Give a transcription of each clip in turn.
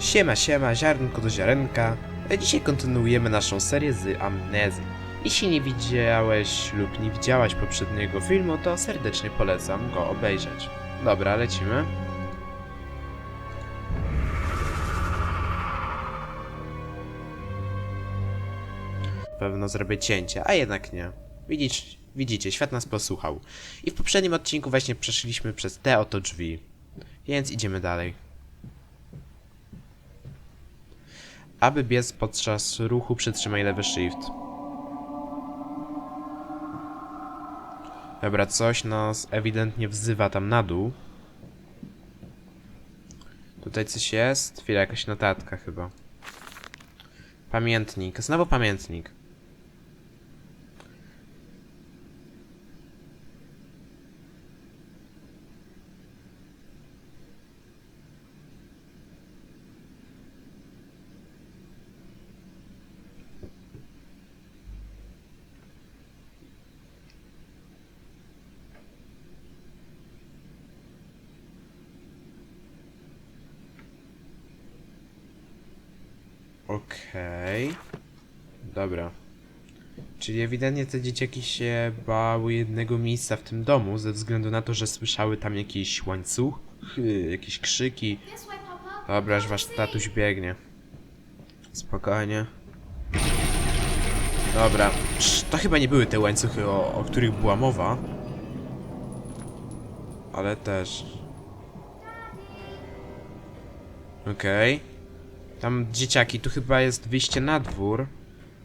Siema, siema, ziarnko do ziarenka. Dzisiaj kontynuujemy naszą serię z Amnezji. Jeśli nie widziałeś lub nie widziałaś poprzedniego filmu, to serdecznie polecam go obejrzeć. Dobra, lecimy. Pewno zrobię cięcie, a jednak nie. Widzisz, widzicie, świat nas posłuchał. I w poprzednim odcinku właśnie przeszliśmy przez te oto drzwi. Więc idziemy dalej. Aby biec podczas ruchu przytrzymaj lewy shift. Dobra, coś nas ewidentnie wzywa tam na dół. Tutaj coś jest? Chwila, jakaś notatka chyba. Pamiętnik. Znowu pamiętnik. Okej. Dobra. Czyli ewidentnie te dzieciaki się bały jednego miejsca w tym domu ze względu na to, że słyszały tam jakieś łańcuchy, jakieś krzyki. This way, Papa. Dobra, aż wasz tatuś biegnie. Spokojnie. Dobra. Psz, To chyba nie były te łańcuchy, o, o których była mowa. Ale też. Okej. Tam dzieciaki, tu chyba jest wyjście na dwór.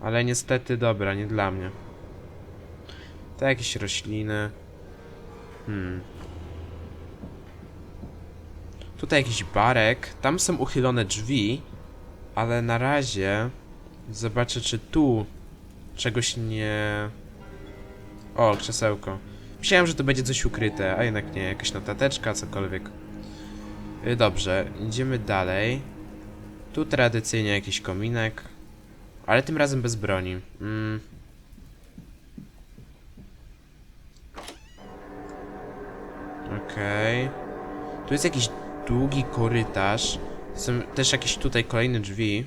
Ale niestety, dobra, nie dla mnie. To jakieś rośliny. Hmm. Tutaj jakiś barek. Tam są uchylone drzwi. Ale na razie zobaczę, czy tu czegoś nie. O, krzesełko. Myślałem, że to będzie coś ukryte, a jednak nie. Jakaś notateczka, cokolwiek. Y, Dobrze, idziemy dalej. Tu tradycyjnie jakiś kominek. Ale tym razem bez broni. Mm. Okej. Tu jest jakiś długi korytarz. Są też jakieś tutaj kolejne drzwi.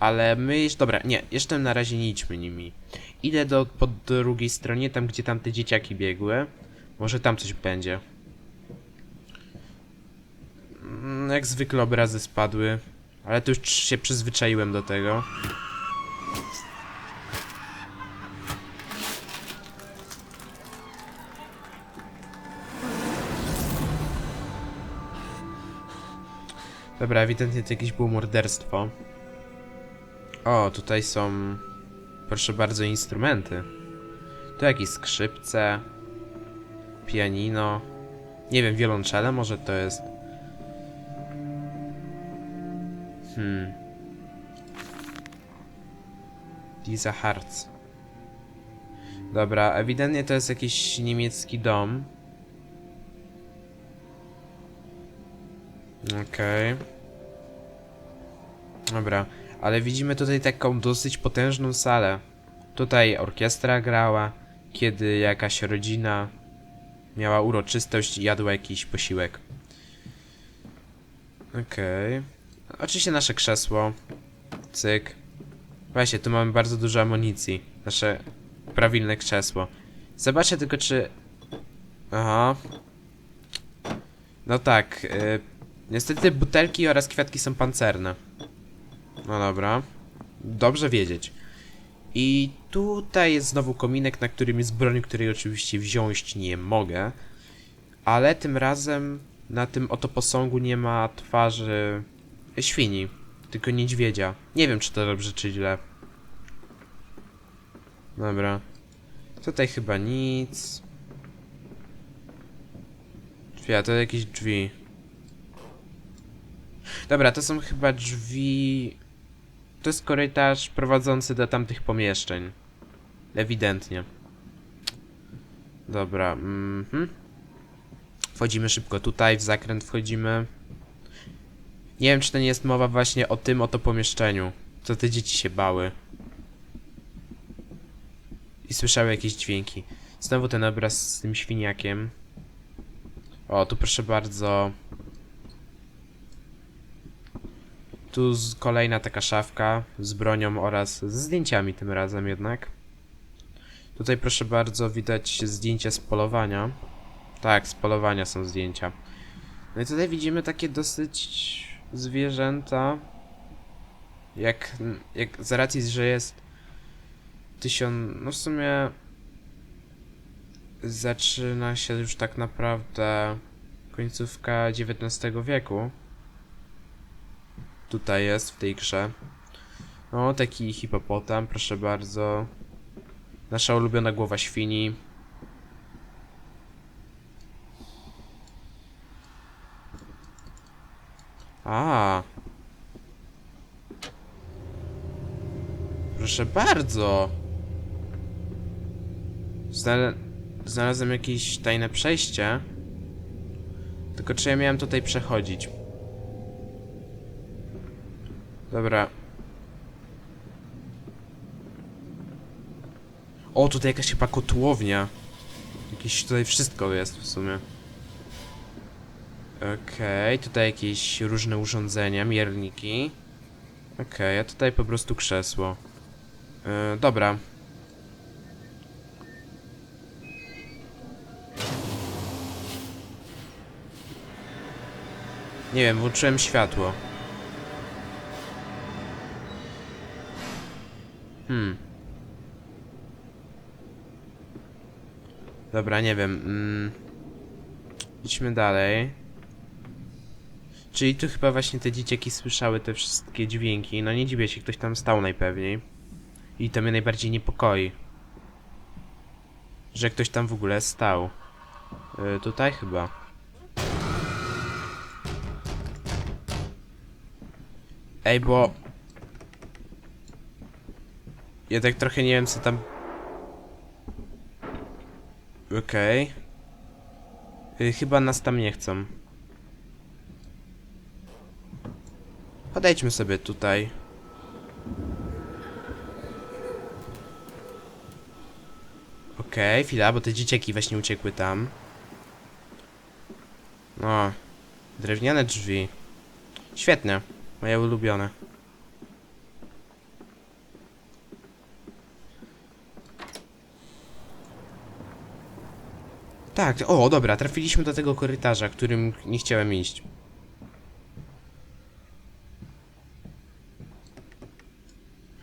Ale my jeszcze... Dobra, nie, jeszcze na razie nie idźmy nimi. Idę do, po drugiej stronie, tam gdzie tam te dzieciaki biegły. Może tam coś będzie. Mm, Jak zwykle obrazy spadły. Ale to już się przyzwyczaiłem do tego. Dobra, ewidentnie to jakieś było morderstwo. O, tutaj są... Proszę bardzo, instrumenty. Tu jakieś skrzypce. Pianino. Nie wiem, wiolonczele może to jest. Hmm. Lisa Hartz. Dobra, ewidentnie to jest jakiś niemiecki dom. Okej. Dobra, ale widzimy tutaj taką dosyć potężną salę. Tutaj orkiestra grała, kiedy jakaś rodzina miała uroczystość i jadła jakiś posiłek. Okej. Oczywiście nasze krzesło. Cyk. Właśnie, tu mamy bardzo dużo amunicji. Nasze prawilne krzesło. Zobaczę tylko, czy... Aha. No tak. Y... Niestety butelki oraz kwiatki są pancerne. No dobra. Dobrze wiedzieć. I tutaj jest znowu kominek, na którym jest broń, której oczywiście wziąć nie mogę. Ale tym razem na tym oto posągu nie ma twarzy świni, tylko niedźwiedzia. Nie wiem, czy to dobrze, czy źle. Dobra. Tutaj chyba nic. Drzwi, a to jakieś drzwi. Dobra, to są chyba drzwi... To jest korytarz prowadzący do tamtych pomieszczeń. Ewidentnie. Dobra, mhm. Wchodzimy szybko tutaj, w zakręt wchodzimy. Nie wiem, czy to nie jest mowa właśnie o tym oto pomieszczeniu. Co te dzieci się bały. I słyszały jakieś dźwięki. Znowu ten obraz z tym świniakiem. O, tu proszę bardzo. Tu kolejna taka szafka z bronią oraz z zdjęciami tym razem jednak. Tutaj proszę bardzo widać zdjęcia z polowania. Tak, z polowania są zdjęcia. No i tutaj widzimy takie dosyć zwierzęta. Jak, jak z racji, że jest tysiąc, no w sumie zaczyna się już tak naprawdę końcówka XIX wieku. Tutaj jest w tej grze. O, taki hipopotam, proszę bardzo. Nasza ulubiona głowa świni. A. Proszę bardzo. Znale znalazłem jakieś tajne przejście. Tylko czy ja miałem tutaj przechodzić? Dobra. O, tutaj jakaś chyba kotłownia. Jakieś tutaj wszystko jest w sumie. Okej, tutaj jakieś różne urządzenia, mierniki. Okej, a tutaj po prostu krzesło. Yy, dobra. Nie wiem, włączyłem światło. Hmm. Dobra, nie wiem. Mm. Idźmy dalej. Czyli tu chyba właśnie te dzieciaki słyszały te wszystkie dźwięki. No nie dziwię się, ktoś tam stał najpewniej. I to mnie najbardziej niepokoi. Że ktoś tam w ogóle stał. Yy, tutaj chyba. Ej, bo... Ja tak trochę nie wiem, co tam... Okej. Y, chyba nas tam nie chcą. Podejdźmy sobie tutaj. Okej, chwila, bo te dzieciaki właśnie uciekły tam. O, drewniane drzwi. Świetne, moje ulubione. Tak, o, dobra, trafiliśmy do tego korytarza, którym nie chciałem iść.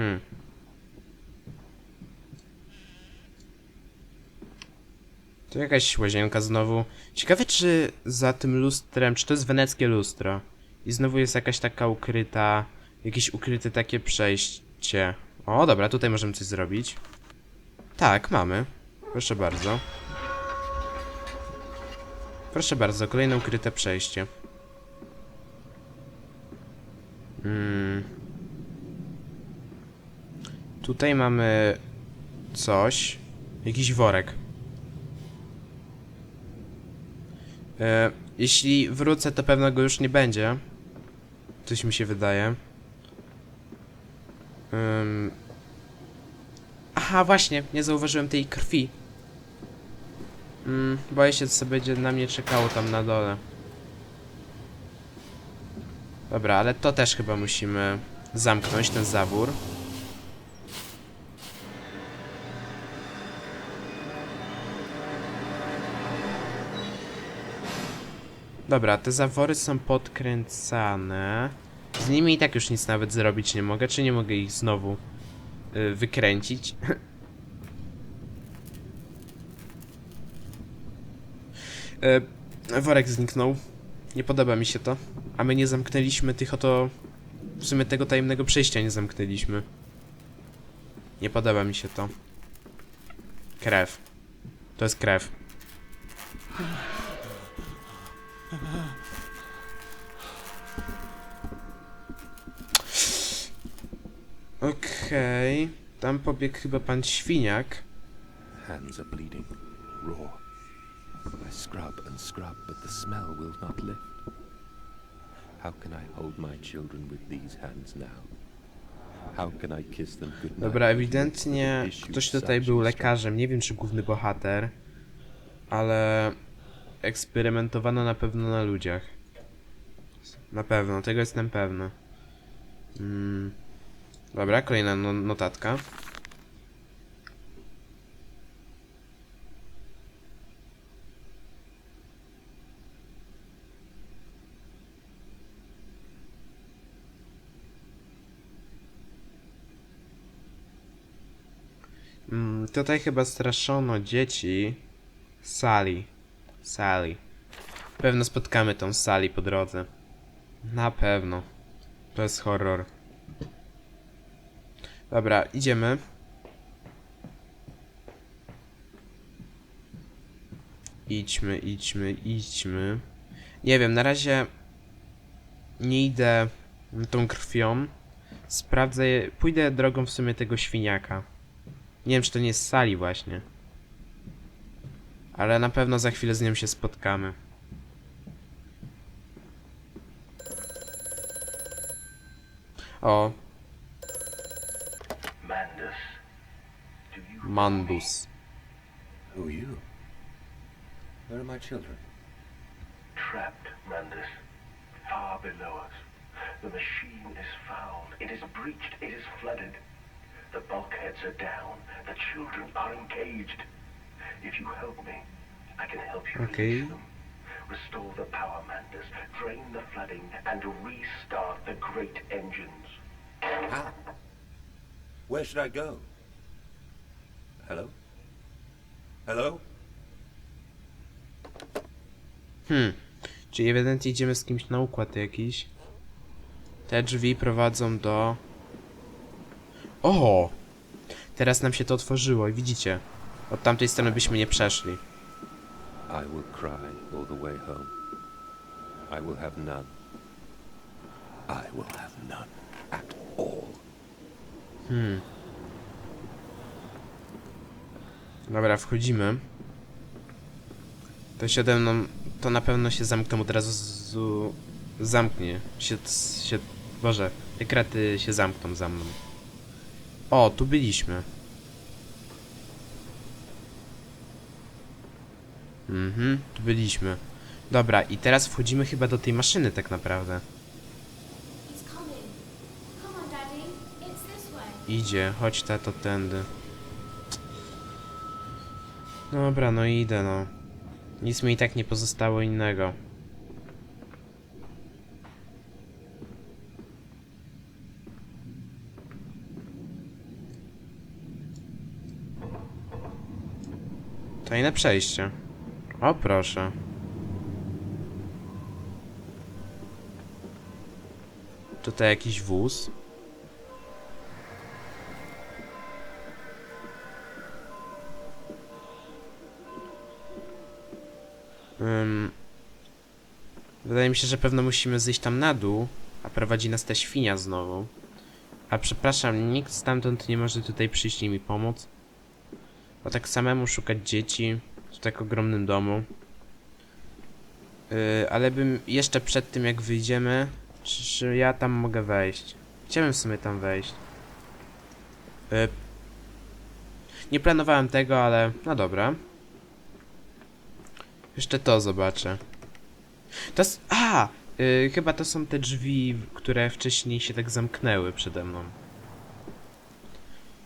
Hmm. Tu jakaś łazienka znowu. Ciekawe, czy za tym lustrem, czy to jest weneckie lustro? I znowu jest jakaś taka ukryta, jakieś ukryte takie przejście. O, dobra, tutaj możemy coś zrobić. Tak, mamy. Proszę bardzo. Proszę bardzo, kolejne ukryte przejście. Mm. Tutaj mamy coś. Jakiś worek. E, jeśli wrócę, to pewno go już nie będzie. Coś mi się wydaje. Ym. Aha, właśnie, nie zauważyłem tej krwi. Mm, boję się, co będzie na mnie czekało tam na dole. Dobra, ale to też chyba musimy zamknąć, ten zawór. Dobra, te zawory są podkręcane. Z nimi i tak już nic nawet zrobić nie mogę. Czy nie mogę ich znowu y, wykręcić? E, worek zniknął. Nie podoba mi się to. A my nie zamknęliśmy tych oto... W sumie tego tajemnego przejścia nie zamknęliśmy. Nie podoba mi się to. Krew. To jest krew. Okej. Tam pobiegł chyba pan świniak. Hands are bleeding, raw. I scrub and scrub, but the smell will not lift. How can I hold my children with these hands now? How can I kiss them goodnight? Dobra, ewidentnie ktoś tutaj był lekarzem, nie wiem czy główny bohater, ale eksperymentowano na pewno na ludziach. Na pewno, tego jestem pewny. Mm. Dobra, kolejna no notatka. Mm, tutaj chyba straszono dzieci. Sali. Sali. Pewno spotkamy tą Sali po drodze. Na pewno. To jest horror. Dobra, idziemy. Idźmy, idźmy, idźmy. Nie wiem, na razie nie idę tą krwią. Sprawdzę, pójdę drogą w sumie tego świniaka. Nie wiem, czy to nie jest sali właśnie. Ale na pewno za chwilę z nią się spotkamy. O, Mandus. Who are you? Where are my children? trapped, Mandus, far below us? The machine is fouled. It is breached. It is flooded. The bulkheads are down. The children are engaged. You Okay. Restore the power, Mandus. Drain the flooding and restart the great engines. How? Where should I go? Hello? Hello? Hmm. Czyli ewidentnie idziemy z kimś na układ jakiś. Te drzwi prowadzą do... O! Teraz nam się to otworzyło i widzicie. Od tamtej strony byśmy nie przeszli. I will cry all the way home. I will have none. I will have none at all. Hmm. Dobra, wchodzimy. To się ode mną... To na pewno się zamkną od razu z... Zamknie. Się... się... Boże, te kraty się zamkną za mną. O, tu byliśmy. Mhm, tu byliśmy. Dobra, i teraz wchodzimy chyba do tej maszyny tak naprawdę. Idzie, chodź tato tędy. Dobra, no idę no. Nic mi i tak nie pozostało innego. Tajne przejście. O proszę. Tutaj jakiś wóz. Ym, wydaje mi się, że pewno musimy zejść tam na dół, a prowadzi nas ta świnia znowu. A przepraszam, nikt stamtąd nie może tutaj przyjść i mi pomóc. Bo tak samemu szukać dzieci tak ogromnym domu. Yy, ale bym jeszcze przed tym jak wyjdziemy, czy, czy ja tam mogę wejść? Chciałem w sumie tam wejść. Yy, nie planowałem tego, ale no dobra. Jeszcze to zobaczę. To jest... A! Yy, chyba to są te drzwi, które wcześniej się tak zamknęły przede mną.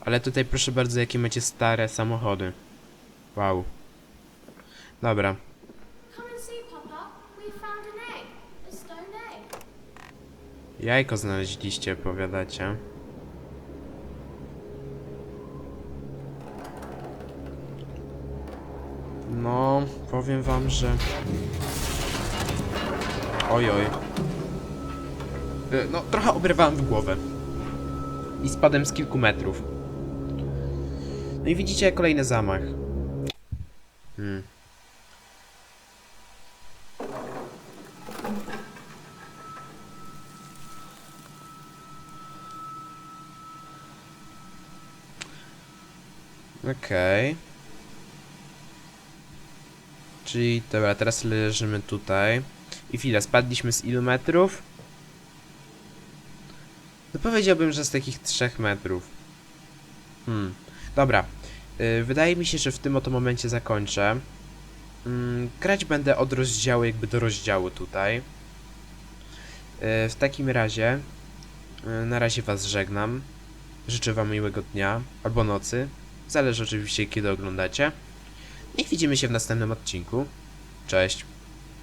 Ale tutaj proszę bardzo, jakie macie stare samochody. Wow. Dobra. Jajko znaleźliście, powiadacie. No, powiem wam, że... Oj, oj. Y, No, trochę obrywałem w głowę. I spadłem z kilku metrów. No i widzicie kolejny zamach. Hmm. Okej. Czyli, dobra, teraz leżymy tutaj. I chwila, spadliśmy z ilu metrów? No powiedziałbym, że z takich 3 metrów. Hmm, dobra. Y, wydaje mi się, że w tym oto momencie zakończę. Mm, grać będę od rozdziału jakby do rozdziału tutaj. Y, w takim razie Y, Na razie was żegnam. Życzę wam miłego dnia albo nocy. Zależy oczywiście kiedy oglądacie. I widzimy się w następnym odcinku. Cześć.